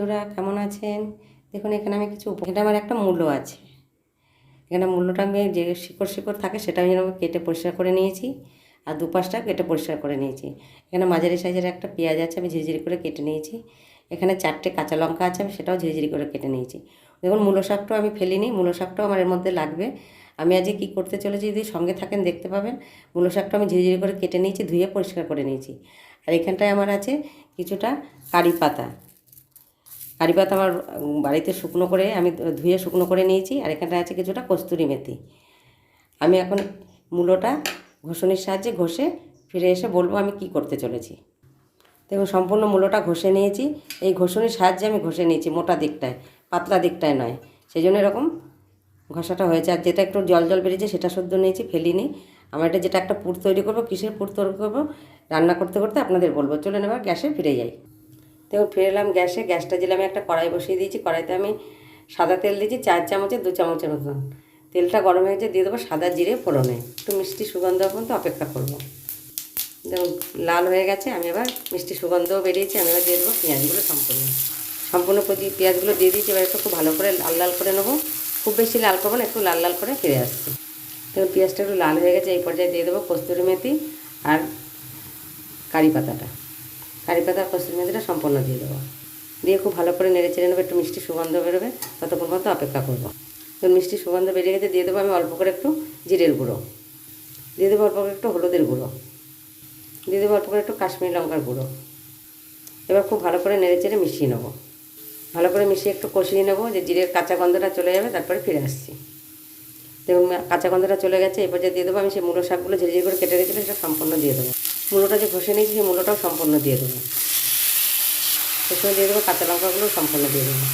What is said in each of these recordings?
বন্ধুরা, কেমন আছেন? দেখুন, এখানে আমি কিছু এখানে আমার একটা মূল্য আছে। এখানে মূল্যটা আমি যে শিকড় শিকড় থাকে, সেটা আমি এরকম কেটে পরিষ্কার করে নিয়েছি, আর দুপাশটা কেটে পরিষ্কার করে নিয়েছি। এখানে মাঝারি সাইজের একটা পেঁয়াজ আছে, আমি ঝিরিঝিরি করে কেটে নিয়েছি। এখানে চারটে কাঁচা লঙ্কা আছে, আমি সেটাও ঝিরিঝিরি করে কেটে নিয়েছি। দেখুন, মূলো শাকটাও আমি ফেলিনি, মূলো শাকটাও আমার এর মধ্যে লাগবে। আমি আজকে কী করতে চলেছি, যদি সঙ্গে থাকেন দেখতে পাবেন। মূলো শাকটা আমি ঝিরিঝিরি করে কেটে নিয়েছি, ধুয়ে পরিষ্কার করে নিয়েছি। আর এখানটায় আমার আছে কিছুটা কারি পাতা। কারি পাতা আমার বাড়িতে শুকনো করে, আমি ধুয়ে শুকনো করে নিয়েছি, আর এখানটায় আছে কিছুটা কস্তুরি মেথি। আমি এখন মূলোটা ঘষণির সাহায্যে ঘষে ফিরে এসে বলব আমি কি করতে চলেছি। দেখুন, সম্পূর্ণ মূলোটা ঘষে নিয়েছি। এই ঘষণির সাহায্যে আমি ঘষে নিয়েছি, মোটা দিকটায়, পাতলা দিকটায় নয়। সেই জন্য এরকম ঘষাটা হয়েছে, আর যেটা একটু জল জল বেরিয়েছে সেটা শুদ্ধ নিয়েছি, ফেলিনি। আমার এটা যেটা একটা পুর তৈরি করব, কিসের পুর তৈরি করব, রান্না করতে করতে আপনাদের বলব। চলেন এবার গ্যাসে ফিরে যাই। দেখুন ফিরে এলাম গ্যাসে, গ্যাসটা দিলে আমি একটা কড়াই বসিয়ে দিয়েছি, কড়াইতে আমি সাদা তেল দিয়েছি, চার চামচের দু চামচের মতন। তেলটা গরম হয়ে গেছে, দিয়ে দেবো সাদা জিরে ফোড়নে। একটু মিষ্টি সুগন্ধ পর্যন্ত অপেক্ষা করব। দেখুন, লাল হয়ে গেছে, আমি এবার মিষ্টি সুগন্ধও বেরিয়েছি, আমি এবার দিয়ে দেবো পেঁয়াজগুলো সম্পূর্ণ। সম্পূর্ণ পেঁয়াজগুলো দিয়ে দিয়েছি, এবার একটু খুব ভালো করে লাল লাল করে নেব। খুব বেশি লাল করব না, একটু লাল লাল করে ফিরে আসছি। দেখুন, পেঁয়াজটা একটু লাল হয়ে গেছে, এই পর্যায়ে দিয়ে দেবো কস্তুরি মেথি আর কারি পাতাটা। কারি পাতা আর কস্তুরি মেথিটা সম্পূর্ণ দিয়ে দেবো। দিয়ে খুব ভালো করে নেড়ে চেড়ে নেব, একটু মিষ্টি সুগন্ধ বেরোবে, ততক্ষণ পর্যন্ত অপেক্ষা করব। দেখুন মিষ্টি সুগন্ধ বেরিয়ে গেছে, দিয়ে দেবো আমি অল্প করে একটু জিরের গুঁড়ো। দিয়ে দেবো অল্প করে একটু হলুদের গুঁড়ো। দিয়ে দেবো অল্প করে একটু কাশ্মীরি লঙ্কার গুঁড়ো। এবার খুব ভালো করে নেড়ে চেড়ে মিশিয়ে নেব। ভালো করে মিশিয়ে একটু কষিয়ে নেব, যে জিরের কাঁচা গন্ধটা চলে যাবে, তারপরে ফিরে আসছি। দেখুন, কাঁচা গন্ধটা চলে গেছে, এরপর যে দিয়ে দেবো আমি সেই মূলো শাকগুলো ঝিরিঝিরি করে কেটে রেখেছিলাম সেটা সম্পূর্ণ দিয়ে দেবো। মূলোটা যে ঘষে নিয়েছি, সেই মূলোটাও সম্পূর্ণ দিয়ে দেবো। সঙ্গে দিয়ে দেবো কাঁচা লঙ্কাগুলো, সম্পূর্ণ দিয়ে দেবো।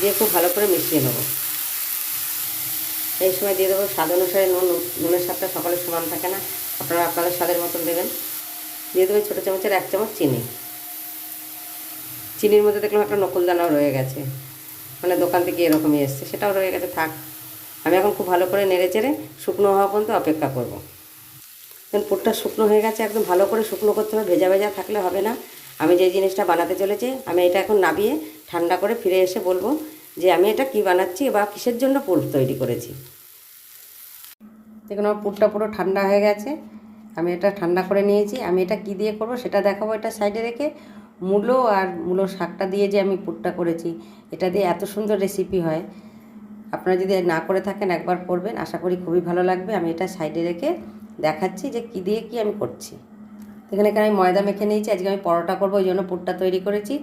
দিয়ে খুব ভালো করে মিশিয়ে নেব। এই সময় দিয়ে দেবো স্বাদ অনুসারে নুন, নুনের স্বাদটা সকালের সমান থাকে না। আপনারা আপনাদের স্বাদের মতন দেবেন। দিয়ে দেবো ছোটো চামচের এক চামচ চিনি। চিনির মধ্যে দেখলাম একটা নকুলদানাও রয়ে গেছে। মানে দোকান থেকে এরকমই এসছে, সেটাও রয়ে গেছে, থাক। আমি এখন খুব ভালো করে নেড়ে চেড়ে শুকনো হওয়া পর্যন্ত অপেক্ষা করব। দেখুন পুরটা শুকনো হয়ে গেছে, একদম ভালো করে শুকনো করতে হবে, ভেজা ভেজা থাকলে হবে না। আমি যে জিনিসটা বানাতে চলেছি, আমি এটা এখন নাবিয়ে ঠান্ডা করে ফিরে এসে বলব যে আমি এটা কি বানাচ্ছি বা কিসের জন্য পুর তৈরি করেছি। দেখুন, আমার পুরটা পুরো ঠান্ডা হয়ে গেছে, আমি এটা ঠান্ডা করে নিয়েছি। আমি এটা কি দিয়ে করব সেটা দেখাবো এটা সাইডে রেখে। মূলো আর মূলো শাকটা দিয়ে যে আমি পুরটা করেছি, এটা দিয়ে এত সুন্দর রেসিপি হয়। আপনারা যদি না করে থাকেন, একবার করবেন। আশা করি খুবই ভালো লাগবে। আমি এটা সাইডে রেখে দেখাচ্ছি যে কী দিয়ে কি আমি করছি। এখানে এখানে আমি ময়দা মেখে নিয়েছি, আজকে আমি পরোটা করব ওই জন্য পুরটা তৈরি করেছি।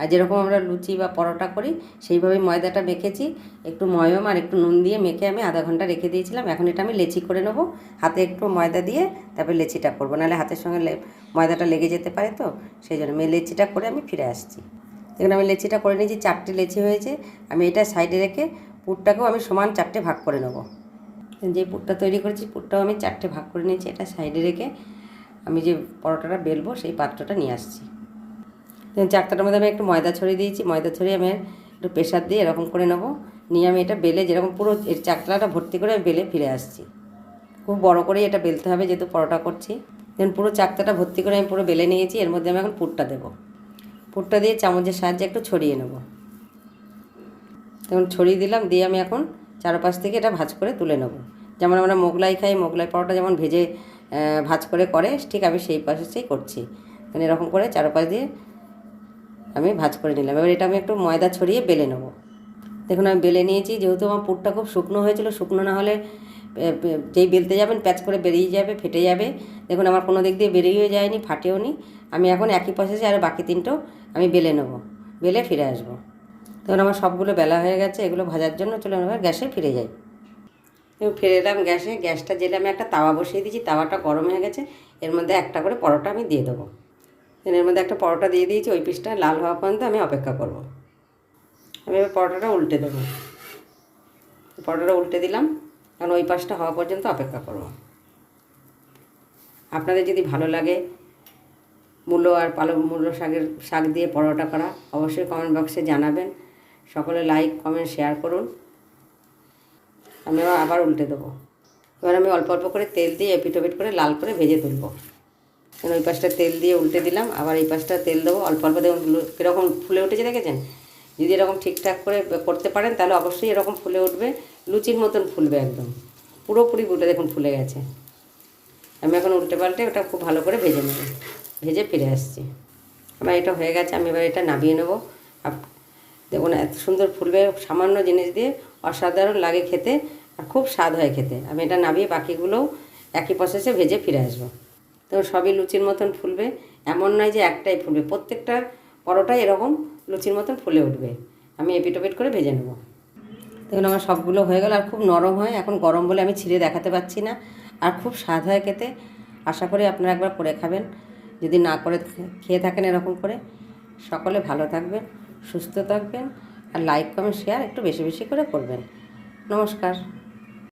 আর যেরকম আমরা লুচি বা পরোটা করি, সেইভাবেই ময়দাটা মেখেছি। একটু ময়ম আর একটু নুন দিয়ে মেখে আমি আধা ঘণ্টা রেখে দিয়েছিলাম। এখন এটা আমি লেচি করে নেব। হাতে একটু ময়দা দিয়ে তারপরে লেচিটা করব। নাহলে হাতের সঙ্গে ময়দাটা লেগে যেতে পারে তো, সেই জন্য আমি লেচিটা করে আমি ফিরে আসছি। দেখুন আমি লেচিটা করে নিয়েছি, চারটে লেচি হয়েছে। আমি এটা সাইডে রেখে পুরটাকেও আমি সমান চারটে ভাগ করে নেব। যে পুরটা তৈরি করেছি, পুরটাও আমি চারটে ভাগ করে নিয়েছি, এটা সাইডে রেখে আমি যে পরোটাটা বেলবো, সেই পাত্রটা নিয়ে আসছি। চারটার মধ্যে আমি একটু ময়দা ছড়িয়ে দিয়েছি, ময়দা ছড়িয়ে আমি একটু প্রেশার দিয়ে এরকম করে নেব। নিয়ে আমি এটা বেলে যেরকম পুরো এর চাকলাটা ভর্তি করে আমি বেলে ফিরে আসছি। খুব বড় করেই এটা বেলতে হবে, যেহেতু পরোটা করছি। দেন পুরো চাকতাটা ভর্তি করে আমি পুরো বেলে নিয়েছি, এর মধ্যে আমি এখন পুরটা দেবো। পুরটা দিয়ে চামচের সাহায্যে একটু ছড়িয়ে নেব। তখন ছড়িয়ে দিলাম, দিয়ে আমি এখন চারপাশ থেকে এটা ভাজ করে তুলে নেব। যেমন আমরা মোগলাই খাই, মোগলাই পরোটা যেমন ভেজে ভাজ করে করে, ঠিক আমি সেই পাশেই করছি। মানে এরকম করে চারপাশ দিয়ে আমি ভাজ করে নিলাম। এবার এটা আমি একটু ময়দা ছড়িয়ে বেলে নেব। দেখুন আমি বেলে নিয়েছি, যেহেতু আমার পুরটা খুব শুকনো হয়েছিল, শুকনো না হলে যেই বেলতে যাবেন প্যাচ করে বেরিয়ে যাবে, ফেটে যাবে। দেখুন আমার কোনো দিক দিয়ে বেরিয়েও যায়নি ফাটেও নি আমি এখন একই প্রসেসে আর বাকি তিনটেও আমি বেলে নেব। বেলে ফিরে আসব। তখন আমার সবগুলো বেলা হয়ে গেছে, এগুলো ভাজার জন্য চলে এবার গ্যাসে ফিরে যাই। ফিরে এলাম গ্যাসে, গ্যাসটা জেলে আমি একটা তাওয়া বসিয়ে দিয়েছি, তাওয়াটা গরম হয়ে গেছে, এর মধ্যে একটা করে পরোটা আমি দিয়ে দেবো। এর মধ্যে একটা পরোটা দিয়ে দিয়েছি, ওই পিসটা লাল হওয়া পর্যন্ত আমি অপেক্ষা করব। আমি এবার পরোটাটা উল্টে দেবো। পরোটাটা উল্টে দিলাম কারণ ওই পাশটা হওয়া পর্যন্ত অপেক্ষা করব। আপনাদের যদি ভালো লাগে মূলো আর পালক মূলো শাকের শাক দিয়ে পরোটা করা, অবশ্যই কমেন্ট বক্সে জানাবেন। সকলে লাইক কমেন্ট শেয়ার করুন। আমি আবার উল্টে দেবো। এবার আমি অল্প অল্প করে তেল দিয়ে এপিট ওপিট করে লাল করে ভেজে তুলবো। ওই পাশটা তেল দিয়ে উল্টে দিলাম, আবার এই পাশটা তেল দেবো। অল্প অল্প দেখুন কীরকম ফুলে উঠেছে দেখেছেন? যদি এরকম ঠিকঠাক করে করতে পারেন, তাহলে অবশ্যই এরকম ফুলে উঠবে। লুচির মতন ফুলবে একদম। পুরোপুরি উঠে দেখুন ফুলে গেছে। আমি এখন উল্টে পাল্টে ওটা খুব ভালো করে ভেজে নেব। ভেজে ফিরে আসছি। আমার এটা হয়ে গেছে, আমি এবার এটা নামিয়ে নেব। দেখুন এত সুন্দর ফুলবে সামান্য জিনিস দিয়ে অসাধারণ লাগে খেতে আর খুব স্বাদ হয় খেতে। আমি এটা নামিয়ে বাকিগুলোও একই প্রসেসে ভেজে ফিরে আসব। তো সবই লুচির মতন ফুলবে, এমন নয় যে একটাই ফুলবে, প্রত্যেকটা পরোটাই এরকম লুচির মতন ফুলে উঠবে। আমি এপিট ওপিট করে ভেজে নেব। দেখুন আমার সবগুলো হয়ে গেল, আর খুব নরম হয়, এখন গরম বলে আমি ছিঁড়ে দেখাতে পাচ্ছি না। আর খুব স্বাদ হয় খেতে, আশা করি আপনারা একবার করে খাবেন। যদি না করে খেয়ে থাকেন এরকম করে, সকলে ভালো থাকবেন। সুস্থ থাকবেন আর লাইক কমেন্ট শেয়ার একটু বেশি বেশি করে করবেন। নমস্কার।